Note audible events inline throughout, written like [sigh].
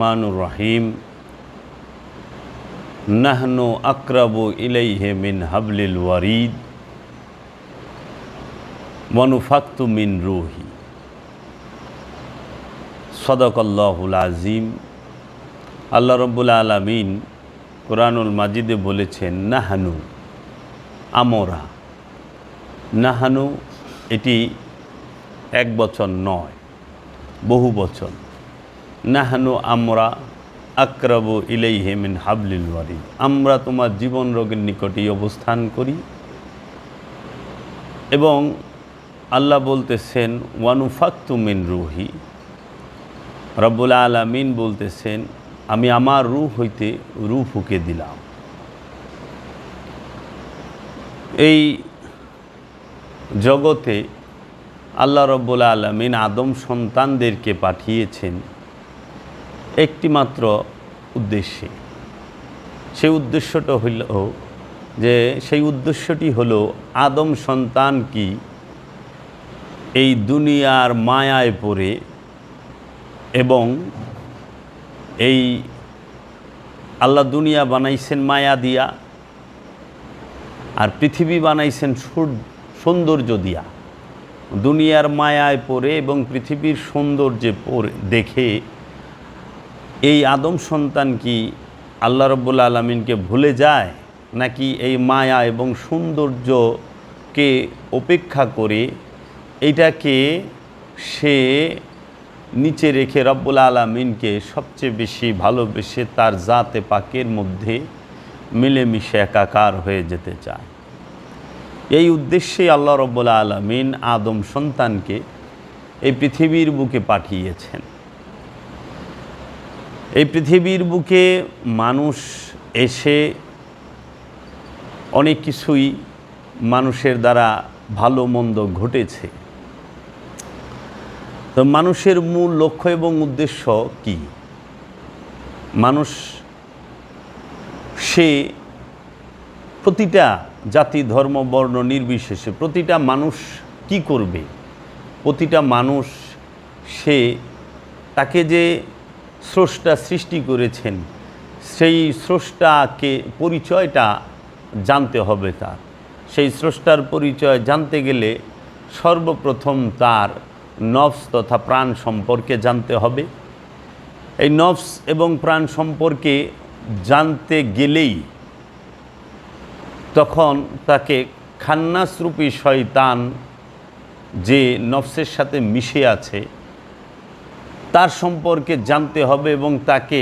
রহমানুর রহিম নাহনু আকরাবু ইলাইহে মিন হাবলিল ওয়ারিদ মনুফাক্তু মিন রুহি সদকল্লাহুল আজিম আল্লাহ রব্বুল আলমিন কোরআনুল মাজিদে বলেছেন, নাহানু আমরা। নাহানু এটি এক বচন নয়, বহু বচন। নাহানু আমরা আক্রাবু ইলাইহে মিন হাবলিল ওয়ারিদ আমরা তোমার জীবন রোগের নিকটেই অবস্থান করি। এবং আল্লাহ বলতেছেন, ওয়ানুফাক্তু মিন রুহি। রব্বুল আলমিন বলতেছেন, আমি আমার রু হইতে রু ফুকে দিলাম। এই জগতে আল্লাহ রব্বুল আলমিন আদম সন্তানদেরকে পাঠিয়েছেন। একটিমাত্র উদ্দেশ্যে। সেই উদ্দেশ্যটা হইল যে, সেই উদ্দেশ্যটি হলো আদম সন্তান কি এই দুনিয়ার মায়ায় পড়ে এবং এই আল্লাহ দুনিয়া বানাইছেন মায়া দিয়া আর পৃথিবী বানাইছেন সৌন্দর্য দিয়া। দুনিয়ার মায়ায় পড়ে এবং পৃথিবীর সৌন্দর্যে পড়ে দেখে এই আদম সন্তান কি আল্লাহ রব্বুল আলমিনকে ভুলে যায়? নাকি এই মায়া এবং সৌন্দর্যকে উপেক্ষা করে এটাকে সে নিচে রেখে রব্বুল আলমিনকে সবচেয়ে বেশি ভালোবেসে তার জাতে পাকের মধ্যে মিলেমিশে একাকার হয়ে যেতে চায়? এই উদ্দেশ্যে আল্লাহ রব্বুল আলমিন আদম সন্তানকে এই পৃথিবীর বুকে পাঠিয়েছেন। এই পৃথিবীর বুকে মানুষ এসে অনেক কিছুই মানুষের দ্বারা ভালো মন্দ ঘটেছে। তো মানুষের মূল লক্ষ্য এবং উদ্দেশ্য কি? মানুষ, সে প্রতিটা জাতি, ধর্ম, বর্ণ নির্বিশেষে প্রতিটা মানুষ কি করবে? প্রতিটা মানুষ, সে তাকে যে স্রষ্টা সৃষ্টি করেছেন, সেই স্রষ্টাকে পরিচয়টা জানতে হবে তার। সেই স্রষ্টার পরিচয় জানতে গেলে সর্বপ্রথম তার নফস তথা প্রাণ সম্পর্কে জানতে হবে। এই নফস এবং প্রাণ সম্পর্কে জানতে গেলেই তখন তাকে খান্নাসরূপী শয়তান যে নফসের সাথে মিশে আছে তার সম্পর্কে জানতে হবে এবং তাকে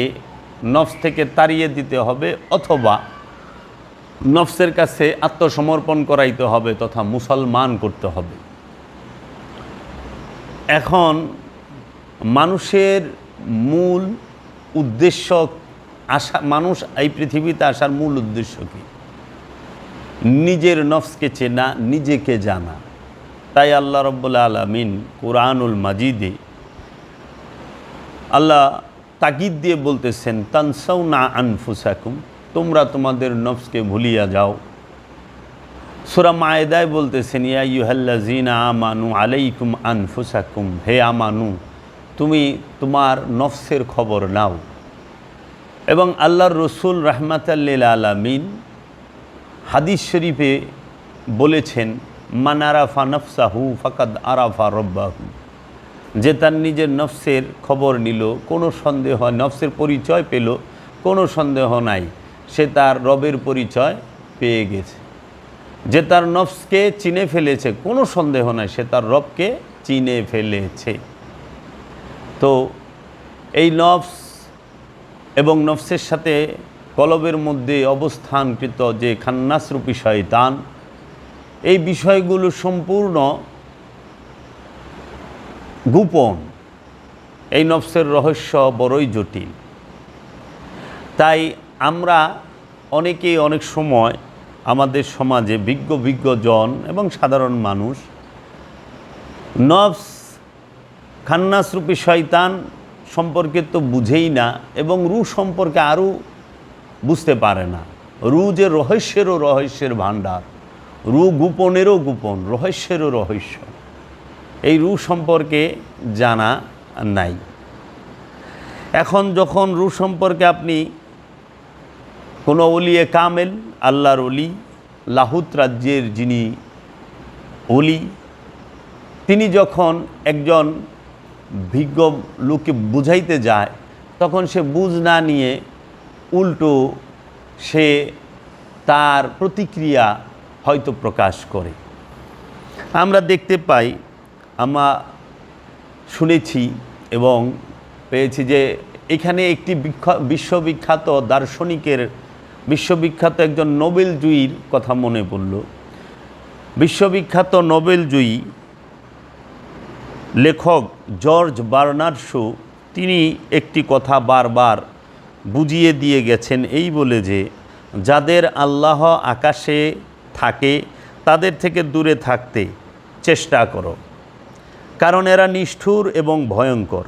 নফস থেকে তাড়িয়ে দিতে হবে অথবা নফসের কাছে আত্মসমর্পণ করাইতে হবে তথা মুসলমান করতে হবে। এখন মানুষের মূল উদ্দেশ্য আসা, মানুষ এই পৃথিবীতে আসার মূল উদ্দেশ্য কী? নিজের নফসকে চেনা, নিজেকে জানা। তাই আল্লাহ রব্বুল্লা আলমিন কোরআনুল মাজিদে আল্লাহ তাগিদ দিয়ে বলতেছেন তানসাউ না আনফুসাকুম, তোমরা তোমাদের নফসকে ভুলিয়া যাও। সুরা মায়েদায় বলতেছেন, ইয়া ইউহাল্লাজিনা আমানু আলাইকুম আনফুসাকুম, হে আমানু, তুমি তোমার নফসের খবর নাও। এবং আল্লাহর রসুল রহমাতাল্লিল আলামিন হাদিস শরীফে বলেছেন মানারাফা নফসাহু ফাকাদ আরাফা রব্বাহু। যে তার নিজের নফসের খবর নিল, কোনো সন্দেহ, নফসের পরিচয় পেল, কোনো সন্দেহ নাই, সে তার রবের পরিচয় পেয়ে গেছে। যে তার নফসকে চিনে ফেলেছে, কোনো সন্দেহ নাই, সে তার রবকে চিনে ফেলেছে। তো এই নফস এবং নফসের সাথে কলবের মধ্যে অবস্থানকৃত যে খান্নাসরূপী শয়তান, এই বিষয়গুলো সম্পূর্ণ গোপন। এই নফসের রহস্য বড়ই জটিল। তাই আমরা অনেকেই অনেক সময় আমাদের সমাজে বিজ্ঞ বিজ্ঞজন এবং সাধারণ মানুষ, নফস, খান্নাসরূপী শয়তান সম্পর্কে তো বুঝেই না এবং রু সম্পর্কে আরও বুঝতে পারে না। রু যে রহস্যেরও রহস্যের ভাণ্ডার রু গোপনেরও গোপন, রহস্যেরও রহস্য। এই রু সম্পর্কে জানা নাই। এখন যখন রু সম্পর্কে আপনি কোনো অলিয়ে কামেল, আল্লাহর অলি, লাহুত রাজ্যের যিনি অলি, তিনি যখন একজন ভিজ্ঞ লোককে বুঝাইতে যায়, তখন সে বুঝ না নিয়ে উল্টো সে তার প্রতিক্রিয়া হয়তো প্রকাশ করে। আমরা দেখতে পাই আমরা শুনেছি এবং পেয়েছি যে এখানে একটি বিখ্যা- বিশ্ববিখ্যাত দার্শনিকের, বিশ্ববিখ্যাত একজন নোবেল নোবেলজয়ীর কথা মনে পড়ল। বিশ্ববিখ্যাত নোবেলজয়ী লেখক জর্জ বার্নার্ড শো তিনি একটি কথা বারবার বুঝিয়ে দিয়ে গেছেন এই বলে যে, যাদের আল্লাহ আকাশে থাকে, তাদের থেকে দূরে থাকতে চেষ্টা করো। কারণ এরা নিষ্ঠুর এবং ভয়ঙ্কর।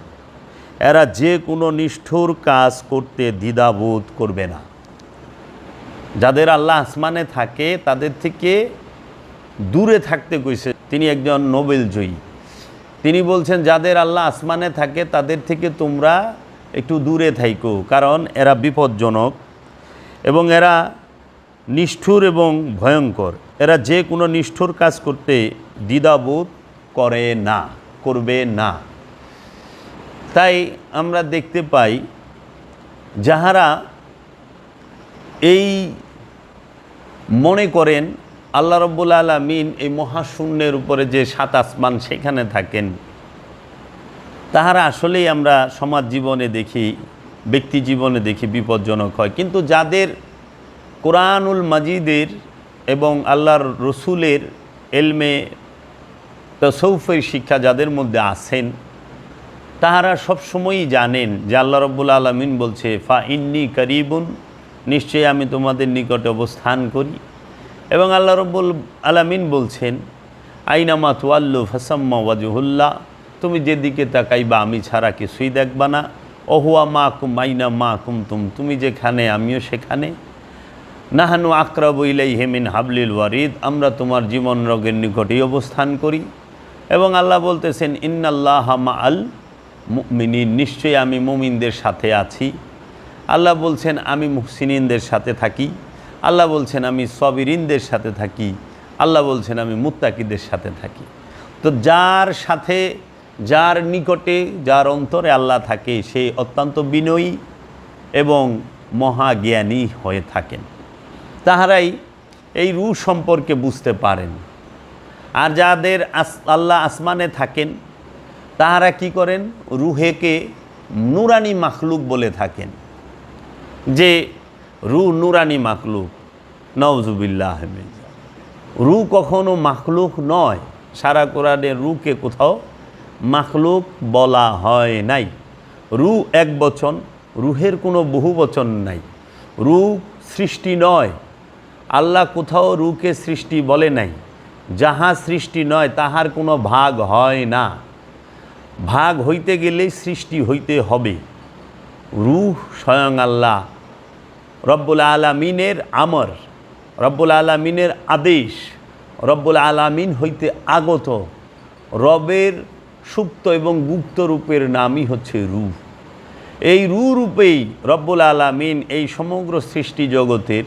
এরা যে কোনো নিষ্ঠুর কাজ করতে দ্বিধাবোধ করবে না। যাদের আল্লাহ আসমানে থাকে, তাদের থেকে দূরে থাকতে কইছে। তিনি একজন নোবেল জয়ী। তিনি বলছেন, যাদের আল্লাহ আসমানে থাকে, তাদের থেকে তোমরা একটু দূরে থাইকো, কারণ এরা বিপজ্জনক এবং এরা নিষ্ঠুর এবং ভয়ঙ্কর। এরা যে কোনো নিষ্ঠুর কাজ করতে দ্বিধাবোধ করে না। করবে না। তাই আমরা দেখতে পাই যাহারা এই মনে করেন আল্লাহ রব্বুল আলমিন এই মহাশূন্যের উপরে যে সাত আসমান সেখানে থাকেন, তাহারা আসলেই আমরা সমাজ জীবনে দেখি, ব্যক্তি জীবনে দেখি বিপজ্জনক হয়। কিন্তু যাদের কোরআনুল মাজিদের এবং আল্লাহর রসুলের এলমে তসৌফের শিক্ষা যাদের মধ্যে আছেন, তাহারা সবসময়ই জানেন যে আল্লাহ রব্বুল আলমিন বলছে, ফা ইন্নি করিবুন নিশ্চয়ই আমি তোমাদের নিকটে অবস্থান করি। এবং আল্লাহ রব্বুল আলমিন বলছেন আইনামা তুয়াল্লু ফাসাম্মা ওয়াজহুল্লাহ তুমি যেদিকে তাকাইবা আমি ছাড়া কিছুই দেখবা না। অহুয়া মা কুম আইনা মা কুম তুম তুমি যেখানে আমিও সেখানে। নাহানু আকরাবু ইলাই হেমিন হাবলিল ওয়ারিদ আমরা তোমার জীবন রোগের নিকটেই অবস্থান করি। এবং আল্লাহ বলতেছেন, ইন্নাল্লাহ মা আল মুমিনিন। নিশ্চয়ই আমি মুমিনদের সাথে আছি। আল্লাহ বলছেন, আমি মুহসিনিনদের সাথে থাকি। আল্লাহ বলছেন, আমি সবিরিনদের সাথে থাকি। আল্লাহ বলছেন, আমি মুত্তাকিদের সাথে থাকি। তো যার সাথে, যার নিকটে, যার অন্তরে আল্লাহ থাকে, সে অত্যন্ত বিনয়ী এবং মহাজ্ঞানী হয়ে থাকেন। তাহারাই এই রু সম্পর্কে বুঝতে পারেন। আর যাদের আস, আল্লাহ আসমানে থাকেন, তাহারা কি করেন? রুহেকে নুরানি মাখলুক বলে থাকেন। যে রু নুরানি মাখলুক নওজুবিল্লাহ রু কখনো মাখলুক নয়, সারা কোরআনে রুকে কোথাও মাখলুক বলা হয় নাই। রু এক বচন, রুহের কোনো বহু বচন নাই। রু সৃষ্টি নয়, আল্লাহ কোথাও রুকে সৃষ্টি বলে নাই। যাহা সৃষ্টি নয়, তাহার কোনো ভাগ হয় না। ভাগ হইতে গেলে সৃষ্টি হইতে হবে। রুহ স্বয়ং আল্লাহ, রব্বুল আলামিনের আমর, রব্বুল আলামিনের আদেশ, রব্বুল আলামিন হইতে আগত। রবের সুপ্ত এবং গুপ্ত রূপের নামই হচ্ছে রূপ এই রূপেই রব্বুল আলামিন এই সমগ্র সৃষ্টি জগতের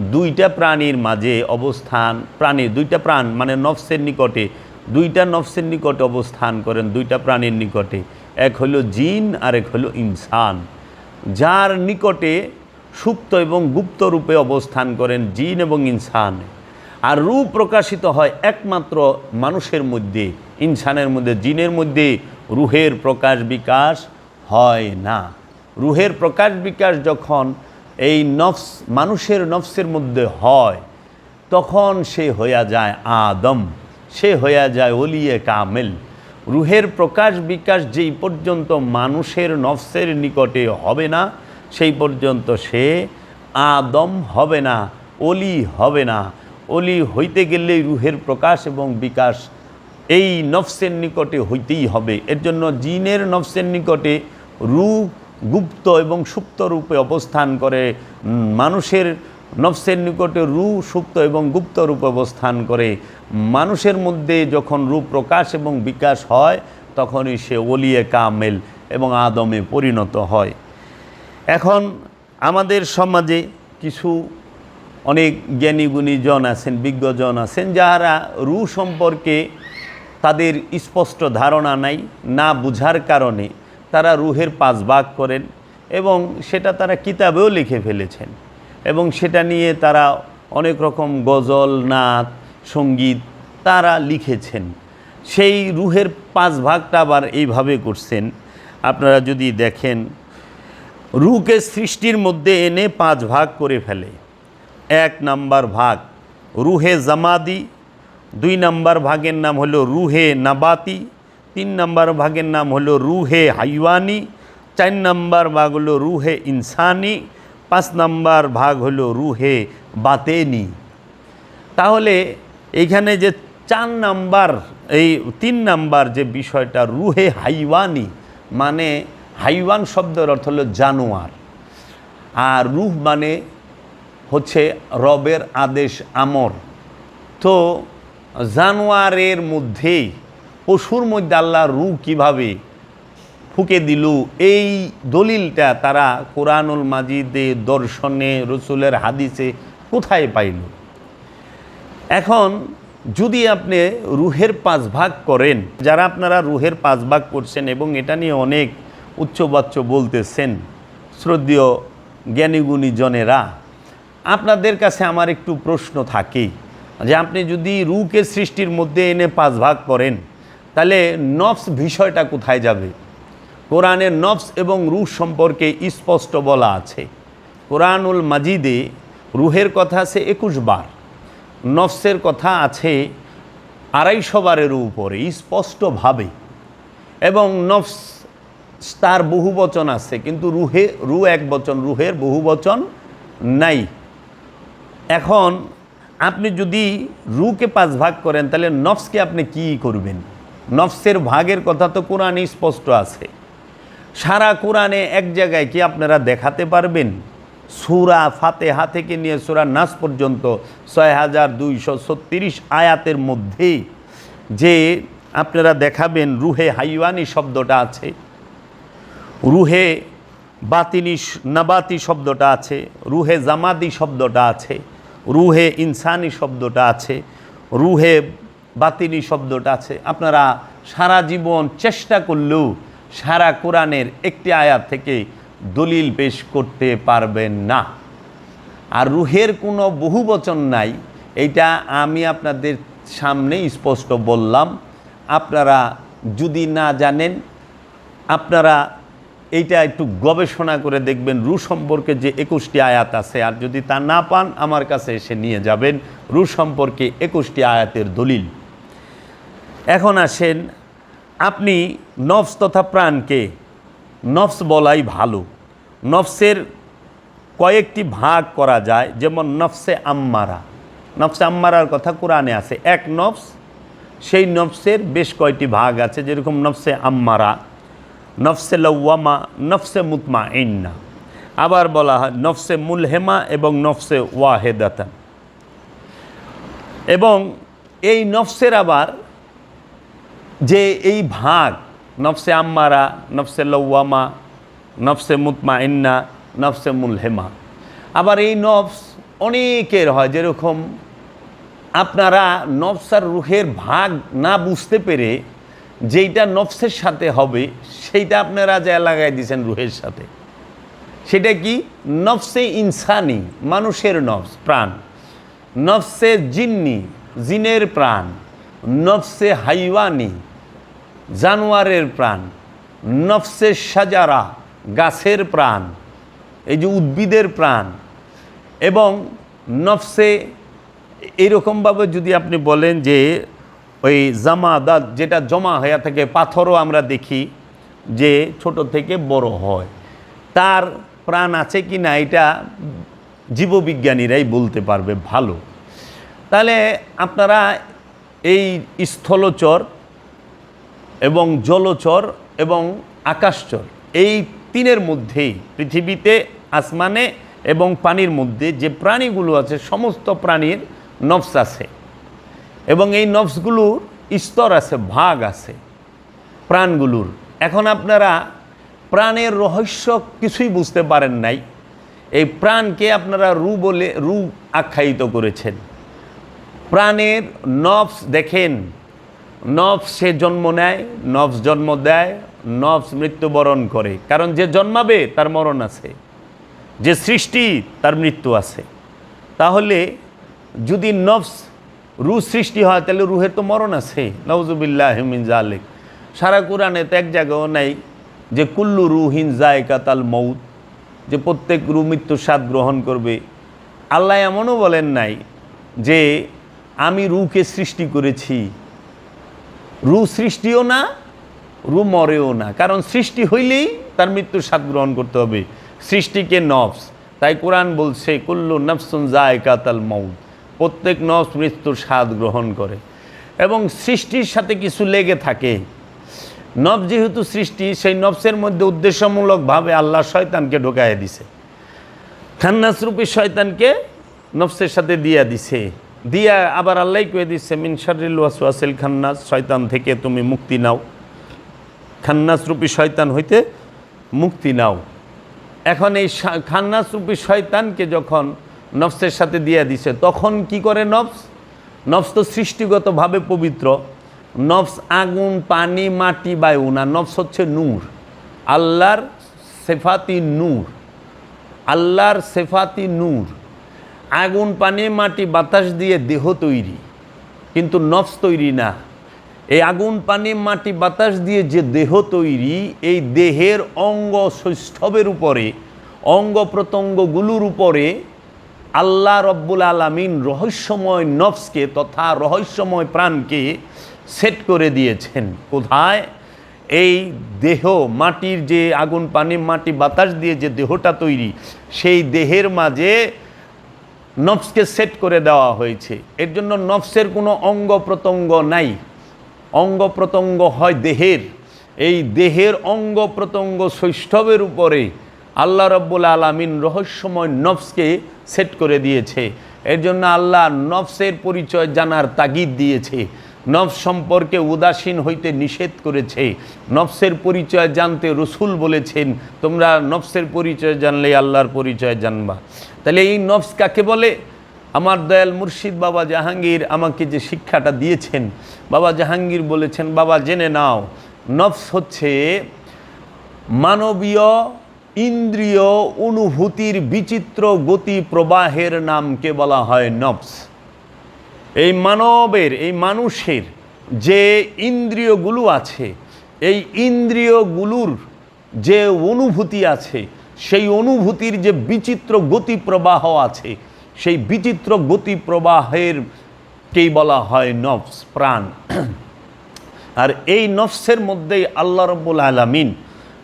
দুইটা প্রাণীর মাঝে অবস্থান, প্রাণী, দুইটা প্রাণ মানে নফসের নিকটে, দুইটা নফসের নিকটে অবস্থান করেন দুইটা প্রাণীর নিকটে। এক হলো জিন আর এক হলো ইনসান। যার নিকটে সুপ্ত এবং গুপ্ত রূপে অবস্থান করেন জিন এবং ইনসান। আর রূপ প্রকাশিত হয় একমাত্র মানুষের মধ্যে, ইনসানের মধ্যে, জিনের মধ্যে। রুহের প্রকাশ বিকাশ হয় না। রুহের প্রকাশ বিকাশ যখন এই নফস, মানুষের নফসের মধ্যে হয়, তখন সে হইয়া যায় আদম, সে হইয়া যায় অলিয়ে কামেল। রুহের প্রকাশ বিকাশ যেই পর্যন্ত মানুষের নফসের নিকটে হবে না, সেই পর্যন্ত সে আদম হবে না অলি হবে না। অলি হইতে গেলেই রুহের প্রকাশ এবং বিকাশ এই নফসের নিকটে হইতেই হবে। এর জন্য জিনের নফসের নিকটে রু গুপ্ত এবং সুপ্ত রূপে অবস্থান করে মানুষের নফসের নিকটে রু সুপ্ত এবং গুপ্ত রূপে অবস্থান করে। মানুষের মধ্যে যখন রূপ প্রকাশ এবং বিকাশ হয়, তখনই সে ওলিয়ে কামেল এবং আদমে পরিণত হয়। এখন আমাদের সমাজে কিছু অনেক জ্ঞানীগুণী জন আছেন, বিজ্ঞজন আছেন, যাহারা রু সম্পর্কে তাদের স্পষ্ট ধারণা নাই, না বুঝার কারণে তারা রুহের পাঁচ ভাগ করেন এবং সেটা তারা কিতাবেও লিখে ফেলেছেন এবং সেটা নিয়ে তারা অনেক রকম গজল, নাচ, সংগীত তারা লিখেছেন। সেই রুহের পাঁচ ভাগটা আবার এইভাবে করছেন। আপনারা যদি দেখেন রুকে সৃষ্টির মধ্যে এনে পাঁচ ভাগ করে ফেলে। এক নাম্বার ভাগ রুহে জামাদি, দুই নাম্বার ভাগের নাম হলো রুহে নাবাতি তিন নম্বর ভাগের নাম হলো রুহে হাইওয়ানি, চার নাম্বার ভাগ হলো রুহে ইনসানি, পাঁচ নাম্বার ভাগ হলো রুহে বাতেনি। তাহলে এইখানে যে চার নাম্বার, এই তিন নাম্বার যে বিষয়টা রুহে হাইওয়ানি মানে হাইওয়ান শব্দের অর্থ হলো জানোয়ার। আর রুহ মানে হচ্ছে রবের আদেশ, আমর। তো জানোয়ারের মধ্যেই পশুর মধ্যে আল্লাহ রু কীভাবে ফুকে দিল, এই দলিলটা তারা কোরআনুল মাজিদে, দর্শনে, রসুলের হাদিসে কোথায় পাইল? এখন যদি আপনি রুহের পাঁচ ভাগ করেন, যারা আপনারা রুহের পাঁচ ভাগ করছেন এবং এটা নিয়ে অনেক উচ্চবাচ্য বলতেছেন, শ্রদ্ধীয় জ্ঞানীগুণী জনেরা, আপনাদের কাছে আমার একটু প্রশ্ন থাকে যে আপনি যদি রুকে সৃষ্টির মধ্যে এনে পাঁচ ভাগ করেন তাহলে নফস বিষয়টা কোথায় যাবে? কোরআনের নফস এবং রুহ সম্পর্কে স্পষ্ট বলা আছে। কোরআনুল মাজিদে রুহের কথা আছে একুশ বার। নফসের কথা আছে আড়াইশো বারের উপরে স্পষ্টভাবে। এবং নফস তার বহু বচন আছে, কিন্তু রুহে রু এক বচন, রুহের বহু বচন নাই। এখন আপনি যদি রুকে পাঁচ ভাগ করেন, তাহলে নফসকে আপনি কি করবেন? নফসের ভাগের কথা তো কোরআনে স্পষ্ট আছে। সারা কোরআনে এক জায়গায় কি আপনারা দেখাতে পারবেন? সুরা ফাতেহা থেকে নিয়ে সুরা নাস পর্যন্ত ছয় হাজার দুইশো ছত্রিশ আয়াতের মধ্যেই যে আপনারা দেখাবেন রুহে হাইওয়ানি শব্দটা আছে, রুহে বাতিনি নাবাতি শব্দটা আছে, রুহে জামাদি শব্দটা আছে, রুহে ইনসানি শব্দটা আছে, রুহে বাতিনি শব্দটা আছে। আপনারা সারা জীবন চেষ্টা করলেও সারা কোরআনের একটি আয়াত থেকে দলিল পেশ করতে পারবেন না। আর রুহের কোনো বহু বচন নাই, এইটা আমি আপনাদের সামনে স্পষ্ট বললাম। আপনারা যদি না জানেন, আপনারা এইটা একটু গবেষণা করে দেখবেন রু সম্পর্কে যে একুশটি আয়াত আছে। আর যদি তা না পান, আমার কাছে এসে নিয়ে যাবেন। রু সম্পর্কে একুশটি আয়াতের দলিল। এখন আসেন, আপনি নফস তথা প্রাণকে নফস বলাই ভালো। নফসের কয়েকটি ভাগ করা যায়, যেমন নফসে আম্মারা। নফসে আম্মারার কথা কোরআনে আছে। এক নফস, সেই নফসের বেশ কয়টি ভাগ আছে, যেরকম নফসে আম্মারা, নফসে লওয়ামা, নফসে মুতমা ইন্না আবার বলা হয় নফসে মুলহেমা এবং নফসে ওয়াহেদাতা। এবং এই নফসের আবার যে এই ভাগ, নফসে আম্মারা, নফসে লওয়ামা নফসে মুতমা ইন্না নফসে মুলহেমা। আবার এই নফস অনেকের হয় যেরকম আপনারা নফস আর রুহের ভাগ না বুঝতে পেরে যেইটা নফসের সাথে হবে, সেইটা আপনারা যা লাগাই দিয়েছেন রুহের সাথে। সেটা কি? নফসে ইনসানি, মানুষের নফস, প্রাণ। নফসে জিন্নি, জিনের প্রাণ। নফসে হাইওয়ানি জানোয়ারের প্রাণ নফসে সাজারা, গাছের প্রাণ, এই যে উদ্ভিদের প্রাণ এবং নফসে এইরকমভাবে যদি আপনি বলেন যে ওই জামাদাত যেটা জমা হয়ে থাকে, পাথরও আমরা দেখি যে ছোট থেকে বড় হয়। তার প্রাণ আছে কি না, এটা জীববিজ্ঞানীরাই বলতে পারবে ভালো। তাহলে আপনারা এই স্থলচর এবং জলচর এবং আকাশচর। এই তিনের মধ্যেই পৃথিবীতে, আসমানে এবং পানির মধ্যে যে প্রাণীগুলো আছে, সমস্ত প্রাণীর নফস আছে। এবং এই নফসগুলোর স্তর আছে, ভাগ আছে প্রাণগুলোর। এখন আপনারা প্রাণের রহস্য কিছুই বুঝতে পারেন নাই। এই প্রাণকে আপনারা রু বলে, রু আখ্যায়িত করেছেন। প্রাণের নফস দেখেন। নফস সে জন্ম নেয়, নফস জন্ম দেয়, নফস মৃত্যুবরণ করে। কারণ যে জন্মাবে, তার মরণ আছে। যে সৃষ্টি, তার মৃত্যু আছে। তাহলে যদি নফস রু সৃষ্টি হয়, তাহলে রুহের তো মরণ আছে। নওজুবিল্লাহ মিন জালেক সারা কোরআনে তো এক জায়গাও নাই যে কুল্লু রুহিন জায়কাতাল মৌত যে প্রত্যেক রু মৃত্যুর স্বাদ গ্রহণ করবে। আল্লাহ এমনও বলেন নাই যে, আমি রুকে সৃষ্টি করেছি। রু সৃষ্টিও না, রু মরেও না। কারণ সৃষ্টি হইলেই তার মৃত্যুর স্বাদ গ্রহণ করতে হবে। সৃষ্টিকে নফস। তাই কোরআন বলছে, কুল্লু নফসুন জায়কাতাল মৌত প্রত্যেক নফস মৃত্যুর স্বাদ গ্রহণ করে। এবং সৃষ্টির সাথে কিছু লেগে থাকে। নফ যেহেতু সৃষ্টি, সেই নফসের মধ্যে উদ্দেশ্যমূলকভাবে আল্লাহ শয়তানকে ঢোকায় দিছে। খান্নাসরূপী শয়তানকে নফসের সাথে দিয়া দিছে। দিয়া আবার আল্লাহ কয়ে দিচ্ছে, মিন শারিল ওয়াসওয়াসিল খান্নাস শয়তান থেকে তুমি মুক্তি নাও। খান্নাসরূপী শয়তান হইতে মুক্তি নাও। এখন এই শা- খান্নাসরূপী শয়তানকে যখন নফসের সাথে দিয়া দিছে, তখন কি করে নফস? নফস তো সৃষ্টিগতভাবে পবিত্র। নফস আগুন, পানি, মাটি, বায়ু না, নফস হচ্ছে নূর। আল্লাহর সেফাতি নূর। আল্লাহর সেফাতি নূর। আগুন, পানি, মাটি, বাতাস দিয়ে দেহ তৈরি। কিন্তু নফস তৈরি না। এই আগুন, পানি, মাটি, বাতাস দিয়ে যে দেহ তৈরি, এই দেহের অঙ্গ সৌষ্ঠবের উপরে, অঙ্গ প্রত্যঙ্গগুলোর উপরে আল্লাহ রব্বুল আলমিন রহস্যময় নফসকে তথা রহস্যময় প্রাণকে সেট করে দিয়েছেন। কোথায়? এই দেহ, মাটির যে আগুন, পানি, মাটি, বাতাস দিয়ে যে দেহটা তৈরি, সেই দেহের মাঝে নফসকে সেট করে দেওয়া হয়েছে। এর জন্য নফসের কোনো অঙ্গ প্রত্যঙ্গ নাই। অঙ্গ প্রত্যঙ্গ হয় দেহের। এই দেহের অঙ্গ প্রত্যঙ্গ শৈষ্ঠবের উপরে আল্লাহ রব্বুল আলমিন রহস্যময় নফসকে সেট করে দিয়েছে। এর জন্য আল্লাহ নফসের পরিচয় জানার তাগিদ দিয়েছে। নফস সম্পর্কে উদাসীন হইতে নিষেধ করেছে। নফসের পরিচয় জানতে রসুল বলেছেন, তোমরা নফসের পরিচয় জানলে আল্লাহর পরিচয় জানবা। তাহলে এই নফস কাকে বলে? আমার দয়াল মুর্শিদ বাবা জাহাঙ্গীর আমাকে যে শিক্ষাটা দিয়েছেন, বাবা জাহাঙ্গীর বলেছেন, বাবা, জেনে নাও, নফস হচ্ছে মানবীয় ইন্দ্রিয় অনুভূতির বিচিত্র গতি প্রবাহের নামকে বলা হয় নফস। এই মানবের, এই মানুষের যে ইন্দ্রিয়গুলো আছে, এই ইন্দ্রিয়গুলোর যে অনুভূতি আছে, সেই অনুভূতির যে বিচিত্র গতি প্রবাহ আছে, সেই বিচিত্র গতি প্রবাহের কেই বলা হয় নফস, প্রাণ। [clears throat] আর এই নফসের মধ্যেই আল্লাহ রব্বুল আলমিন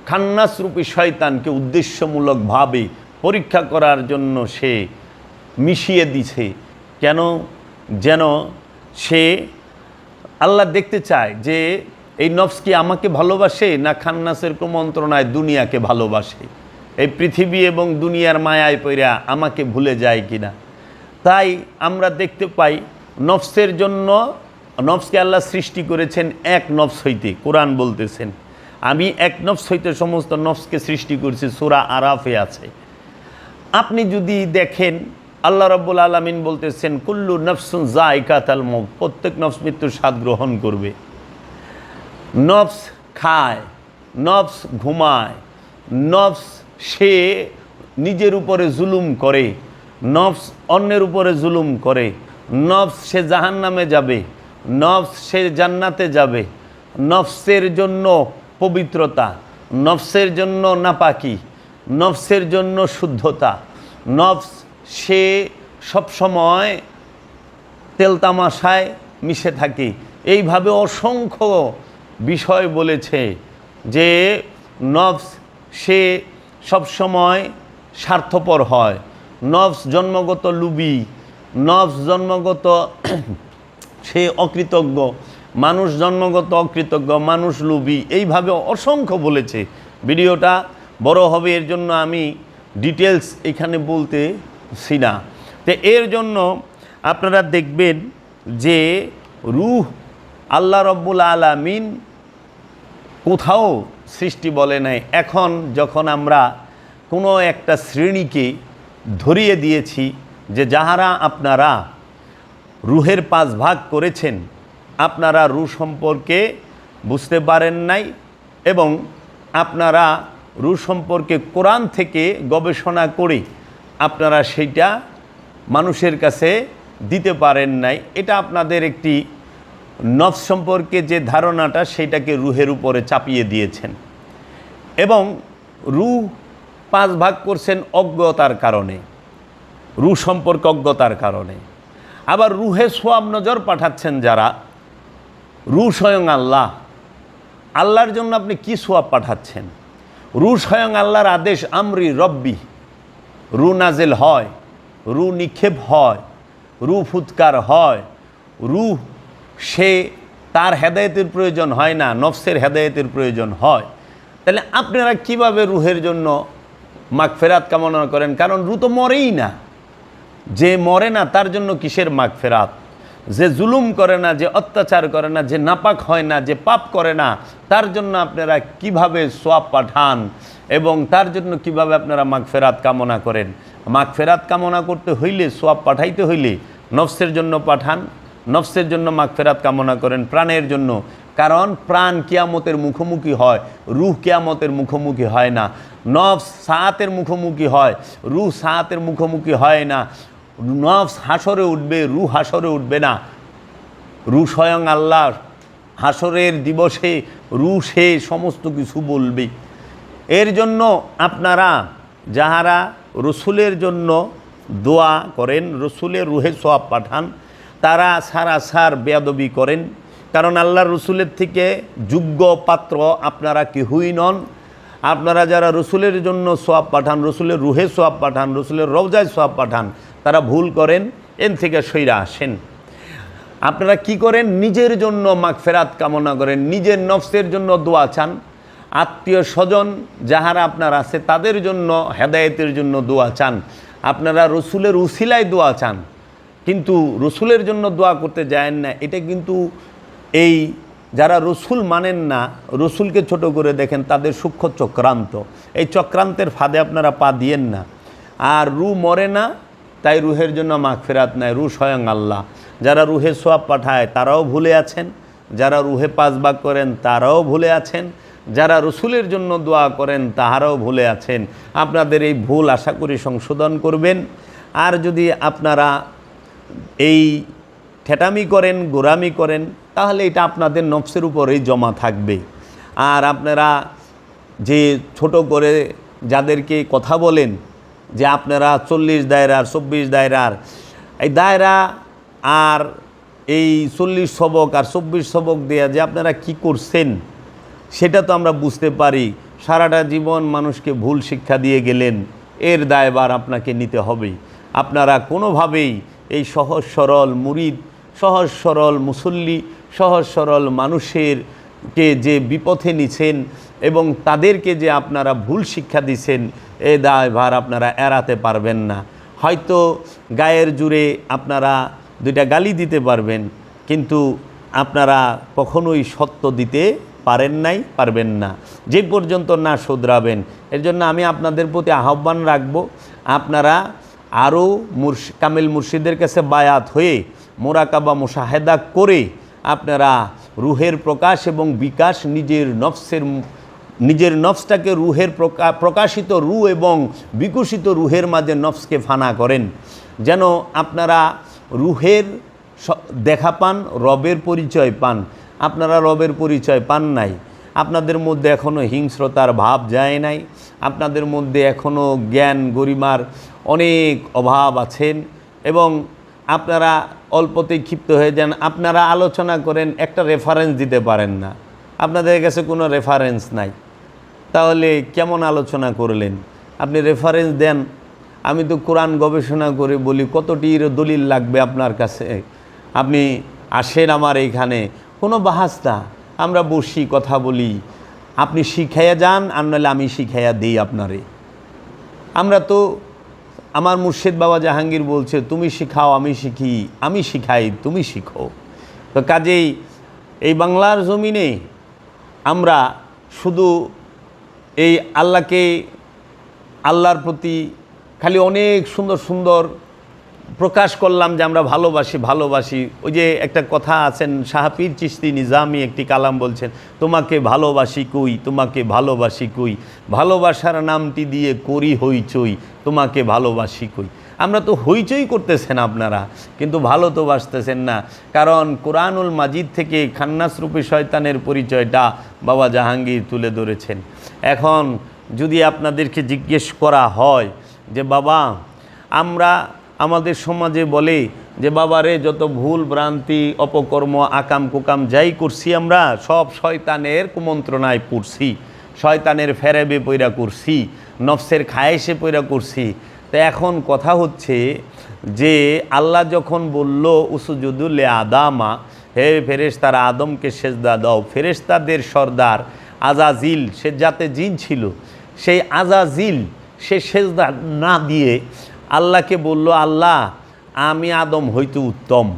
খান্নাসরূপী শয়তানকে উদ্দেশ্যমূলকভাবে পরীক্ষা করার জন্য সে মিশিয়ে দিছে। কেন? যেন সে আল্লাহ দেখতে চায় যে এই নফস কি আমাকে ভালোবাসে না খান্নাসের কুমন্ত্রণায় দুনিয়াকে ভালোবাসে? এই পৃথিবী এবং দুনিয়ার মায়ায় পইরা আমাকে ভুলে যায় কিনা? তাই আমরা দেখতে পাই নফসের জন্য নফসকে আল্লাহ সৃষ্টি করেছেন এক নফস হইতে, কোরআন বলতেছেন। আমি এক নফস হইতে সমস্ত নফসকে সৃষ্টি করছি, সুরা আরাফে আছে। আপনি যদি দেখেন আল্লাহ রব্বুল আলমিন বলতেছেন, কুল্লু নফসুন জায়কাতাল মৌত প্রত্যেক নফস মৃত্যুর স্বাদ গ্রহণ করবে। নফস খায়, নফস ঘুমায়, নফস সে নিজের উপরে জুলুম করে, নফস অন্যের উপরে জুলুম করে, নফস সে জাহান নামে যাবে, নফস সে জান্নাতে যাবে। নফসের জন্য পবিত্রতা, নফসের জন্য নাপাকি, নফসের জন্য শুদ্ধতা, নফস সে সবসময় তেলতামাশায় মিশে থাকে। এইভাবে অসংখ্য বিষয় বলেছে যে নফস সে সবসময় স্বার্থপর হয়। নফস জন্মগত লুবি, নফস জন্মগত [clears throat] সে অকৃতজ্ঞ, মানুষ জন্মগত অকৃতজ্ঞ, মানুষ লুবি, এইভাবে অসংখ্য বলেছে। ভিডিওটা বড় হবে, এর জন্য আমি ডিটেলস এখানে বলতেছি না তো এর জন্য আপনারা দেখবেন যে রুহ আল্লাহ রব্বুল আলামিন কোথাও সৃষ্টি বলে নাই। এখন যখন আমরা কোনো একটা শ্রেণীকে ধরিয়ে দিয়েছি যে যাহারা আপনারা রুহের পাঁচ ভাগ করেছেন, আপনারা রু সম্পর্কে বুঝতে পারেন নাই এবং আপনারা রু সম্পর্কে কোরআন থেকে গবেষণা করে আপনারা সেইটা মানুষের কাছে দিতে পারেন নাই। এটা আপনাদের একটি নফস সম্পর্কে যে ধারণাটা, সেটাকে রুহের উপরে চাপিয়ে দিয়েছেন। এবং রু পাঁচ ভাগ করছেন অজ্ঞতার কারণে রু সম্পর্কে অজ্ঞতার কারণে। আবার রুহে সোয়াব নজর পাঠাচ্ছেন যারা রু স্বয়ং আল্লাহ। আল্লাহর জন্য আপনি কি সোয়াব পাঠাচ্ছেন? রু স্বয়ং আল্লাহর আদেশ, আমরি রব্বি। রু নাজেল হয়, রু নিক্ষেপ হয়, রু ফুৎকার হয়, রু সে তার হেদায়েতের প্রয়োজন হয় না, নফসের হেদায়েতের প্রয়োজন হয়। তাহলে আপনারা কীভাবে রুহের জন্য মাগফেরাত কামনা করেন? কারণ রু তো মরেই না। যে মরে না, তার জন্য কিসের মাগফেরাত? যে জুলুম করে না, যে অত্যাচার করে না, যে নাপাক হয় না, যে পাপ করে না, তার জন্য আপনারা কীভাবে সোয়াব পাঠান? এবং তার জন্য কীভাবে আপনারা মাগফেরাত কামনা করেন? মাগফেরাত কামনা করতে হইলে সোয়াব পাঠাইতে হইলে নফসের জন্য পাঠান, নফসের জন্য মাগফেরাত কামনা করেন প্রাণের জন্য। কারণ প্রাণ কিয়ামতের মুখোমুখি হয়, রুহ কিয়ামতের মুখোমুখি হয় না। নফস সাতের মুখোমুখি হয়, রুহ সাতের মুখোমুখি হয় না। নফস হাসরে উঠবে, রুহ হাসরে উঠবে না। রু স্বয়ং আল্লাহ হাসরের দিবসে রু সে সমস্ত কিছু বলবে। এর জন্য আপনারা যাহারা রসুলের জন্য দোয়া করেন, রসুলের রুহে সোয়াব পাঠান, তারা সারা সার বেয়াদবি করেন। কারণ আল্লাহ রসুলের থেকে যোগ্য পাত্র আপনারা কেহই নন। আপনারা যারা রসুলের জন্য সোয়াব পাঠান, রসুলের রুহে সোয়াব পাঠান, রসুলের রওজায় সোয়াব পাঠান, তারা ভুল করেন এন থেকে সইরা আসেন। আপনারা কি করেন? নিজের জন্য মাগফেরাত কামনা করেন, নিজের নফসের জন্য দোয়া চান। আত্মীয় স্বজন যাহারা আপনার আছে, তাদের জন্য হেদায়েতের জন্য দোয়া চান। আপনারা রসুলের উসিলায় দোয়া চান। কিন্তু রসুলের জন্য দোয়া করতে যায় না, এটা কিন্তু এই যারা রসুল মানেন না, রসুলকে ছোট করে দেখেন, তাদের সূক্ষ্ম চক্রান্ত। এই চক্রান্তের ফাঁদে আপনারা পা দিয়েন না। আর রু মরে না, তাই রুহের জন্য মাগফেরাত নাই, রু স্বয়ং আল্লাহ। যারা রুহে সোয়াব পাঠায়, তারাও ভুলে আছেন। যারা রুহে পাঁচবাগ করেন, তারাও ভুলে আছেন। যারা রসুলের জন্য দোয়া করেন, তাহারাও ভুলে আছেন। আপনাদের এই ভুল আশা করি সংশোধন করবেন। আর যদি আপনারা এই ঠেটামি করেন, গোরামি করেন, তাহলে এটা আপনাদের নফসের উপরেই জমা থাকবে। আর আপনারা যে ছোট করে যাদেরকে কথা বলেন, যে আপনারা চল্লিশ দায়রার, চব্বিশ দায়রার, এই দায়রা আর এই চল্লিশ সবক আর চব্বিশ সবক দেয়া যে আপনারা কি করছেন সেটা তো আমরা বুঝতে পারি। সারাটা জীবন মানুষকে ভুল শিক্ষা দিয়ে গেলেন, এর দায়বার আপনাকে নিতে হবে আপনারা কোনোভাবেই এই সহজ সরল মুরিদ, সহজ সরল মুসল্লি, সহজ সরল মানুষের কে যে বিপথে নিছেন এবং তাদেরকে যে আপনারা ভুল শিক্ষা দিছেন, এ দায়ভার আপনারা এড়াতে পারবেন না। হয়তো গায়ের জুড়ে আপনারা দুইটা গালি দিতে পারবেন, কিন্তু আপনারা কখনোই সত্য দিতে পারেন নাই, পারবেন না। যে পর্যন্ত না শুধরাবেন। এর জন্য আমি আপনাদের প্রতি আহ্বান রাখব, আপনারা আরও মুর্শ, কামিল মুর্শিদের কাছে বায়াত হয়ে, মোরাকাবা মুশাহেদা করে, আপনারা রুহের প্রকাশ এবং বিকাশ নিজের নফসের নিজের নফসটাকে রুহের প্রকা, প্রকাশিত রু এবং বিকশিত রুহের মাঝে নফসকে ফানা করেন। যেন আপনারা রুহের দেখা পান, রবের পরিচয় পান। আপনারা রবের পরিচয় পান নাই। আপনাদের মধ্যে এখনও হিংস্রতার ভাব যায় নাই। আপনাদের মধ্যে এখনও জ্ঞান গরিমার অনেক অভাব আছেন এবং আপনারা অল্পতেই ক্ষিপ্ত হয়ে যান। আপনারা আলোচনা করেন, একটা রেফারেন্স দিতে পারেন না। আপনাদের কাছে কোনো রেফারেন্স নাই। তাহলে কেমন আলোচনা করলেন? আপনি রেফারেন্স দেন। আমি তো কোরআন গবেষণা করে বলি, কতটির দলিল লাগবে আপনার কাছে? আপনি আসেন আমার এইখানে কোনো বাহাস না আমরা বসি, কথা বলি। আপনি শিখাইয়া যান, আর নাহলে আমি শিখাইয়া দিই আপনারে। আমরা তো, আমার মুর্শিদ বাবা জাহাঙ্গীর বলছে, তুমি শিখাও, আমি শিখি, আমি শিখাই, তুমি শিখো। তো কাজেই এই বাংলার জমিনে আমরা শুধু এই আল্লাহকে, আল্লাহর প্রতি খালি অনেক সুন্দর সুন্দর প্রকাশ করলাম যে আমরা ভালোবাসি ভালোবাসি। ওই যে একটা কথা আছেন, শাহাপির চিস্তি নিজামি একটি কালাম বলছেন, তোমাকে ভালোবাসি কই? তোমাকে ভালোবাসি কই? ভালোবাসার নামটি দিয়ে করি হইচই, তোমাকে ভালোবাসি কই? আমরা তো হইচই করতেছেন আপনারা, কিন্তু ভালো তো বাসতেছেন না। কারণ কোরআনুল মাজিদ থেকে খান্নাসরূপী শয়তানের পরিচয়টা বাবা জাহাঙ্গীর তুলে ধরেছেন। এখন যদি আপনাদেরকে জিজ্ঞেস করা হয় যে, বাবা, আমরা আমাদের সমাজে বলে যে বাবারে যত ভুল ভ্রান্তি, অপকর্ম, আকাম কুকাম যাই করছি আমরা, সব শয়তানের কুমন্ত্রণায় পড়ছি। শয়তানের ফেরেবে পৈরা করছি, নফসের খায়েসে পৈরা করছি। তো এখন কথা হচ্ছে যে, আল্লাহ যখন বলল উসুজুদুল্লে আদামা, হে ফেরেশতারা আদমকে সেজদা দাও। ফেরেশতাদের সর্দার আজাজিল, সে যাতে জিন ছিল, সেই আজাজিল, সে সেজদা না দিয়ে আল্লাহকে বলল, আল্লাহ, আমি আদম হইতে উত্তম।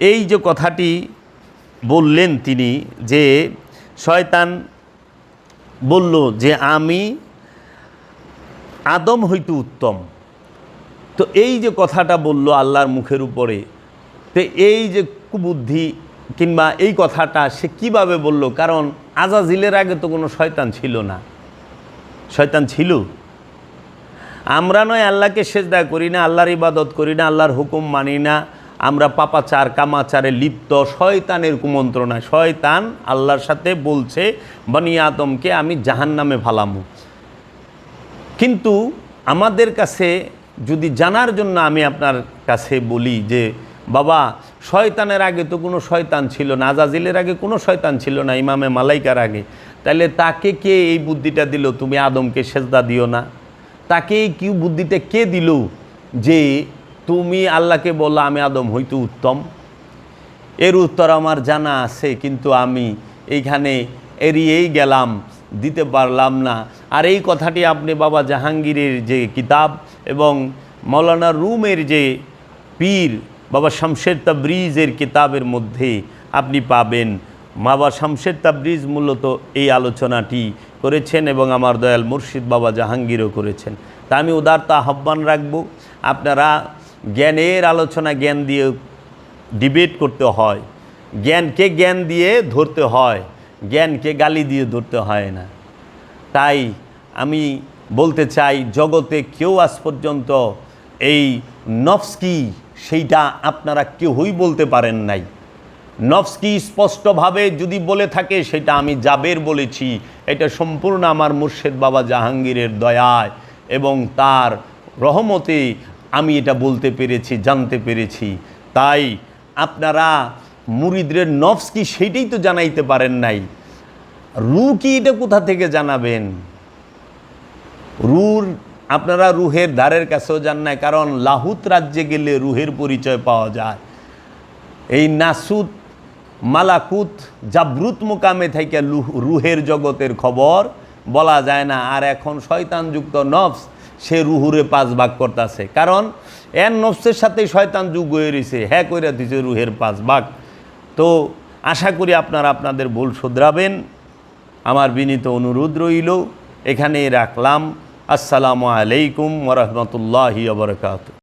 এই যে কথাটি বললেন তিনি যে শয়তান বলল যে, আমি আদম হইতে উত্তম। তো এই যে কথাটা বলল আল্লাহর মুখের উপরে, তো এই যে কুবুদ্ধি কিংবা এই কথাটা সে কীভাবে বলল? কারণ আজাজিলের আগে তো কোনো শয়তান ছিল না। শয়তান ছিল। আমরা নয়, আল্লাহকে সেজদা করি না, আল্লাহর ইবাদত করি না, আল্লাহর হুকুম মানি না। আমরা পাপাচার, কামাচারে লিপ্ত শয়তানের কুমন্ত্রণায় শয়তান আল্লাহর সাথে বলছে, বনি আদমকে আমি জাহান নামে ফালামু। কিন্তু আমাদের কাছে যদি জানার জন্য আমি আপনার কাছে বলি যে, বাবা, শয়তানের আগে তো কোনো শয়তান ছিল না, আজাজিলের আগে কোনো শয়তান ছিল না, ইমামে মালাইকার আগে। তাহলে তাকে কে এই বুদ্ধিটা দিল? তুমি আদমকে সেজদা দিও না। তাকে কি বুদ্ধিটা কে দিল যে তুমি আল্লাহকে বলল, আমি আদম হইতে উত্তম। এর উত্তর আমার জানা আছে, কিন্তু আমি এইখানে এড়িয়েই গেলাম, দিতে পারলাম না। আর এই কথাটি আপনি বাবা জাহাঙ্গীরের যে কিতাব এবং মৌলানা রুমের যে পীর বাবা শামশের তাবরিজের কিতাবের মধ্যে আপনি পাবেন। বাবা শামশের তাবরিজ মূলত এই আলোচনাটি করেছেন এবং আমার দয়াল মুর্শিদ বাবা জাহাঙ্গীরও করেছেন। তা আমি উদারতা আহ্বান রাখব, আপনারা জ্ঞানের আলোচনা জ্ঞান দিয়ে ডিবেট করতে হয়। জ্ঞানকে জ্ঞান দিয়ে ধরতে হয়, জ্ঞানকে গালি দিয়ে ধরতে হয় না। তাই আমি বলতে চাই, জগতে কেউ আজ পর্যন্ত এই নফস কি, সেইটা আপনারা কেউই বলতে পারেন নাই। নফস কি স্পষ্টভাবে যদি বলে থাকে, সেটা আমি জাবের বলেছি। এটা সম্পূর্ণ আমার মুর্শেদ বাবা জাহাঙ্গীরের দয়ায় এবং তার রহমতে আমি এটা বলতে পেরেছি, জানতে পেরেছি। তাই আপনারা মুরিদদের নফস কি সেটাই তো জানাইতে পারেন নাই। রু কি এটা কোথা থেকে জানাবেন? রুর, আপনারা রুহের ধারের কাছেও যান না কারণ লাহুত রাজ্যে গেলে রুহের পরিচয় পাওয়া যায়। এই নাসুত মালাকুত জাবরুত মোকামে থেকে রুহের জগতের খবর। বলা যায় না, আর এখন শয়তানযুক্ত নফস, সে রুহুরে পাঁচ ভাগ করতেছে। কারণ, এর নফসের সাথে শয়তান যুগ হয়ে রয়েছে হ্যাঁ কইরা দিছে রুহের পাঁচ ভাগ। তো, আশা করি আপনারা আপনাদের ভুল শুধরাবেন। আমার বিনীত অনুরোধ রইল, এখানেই রাখলাম। আসসালামু আলাইকুম ওরহমতুল্লাহি আবরকাত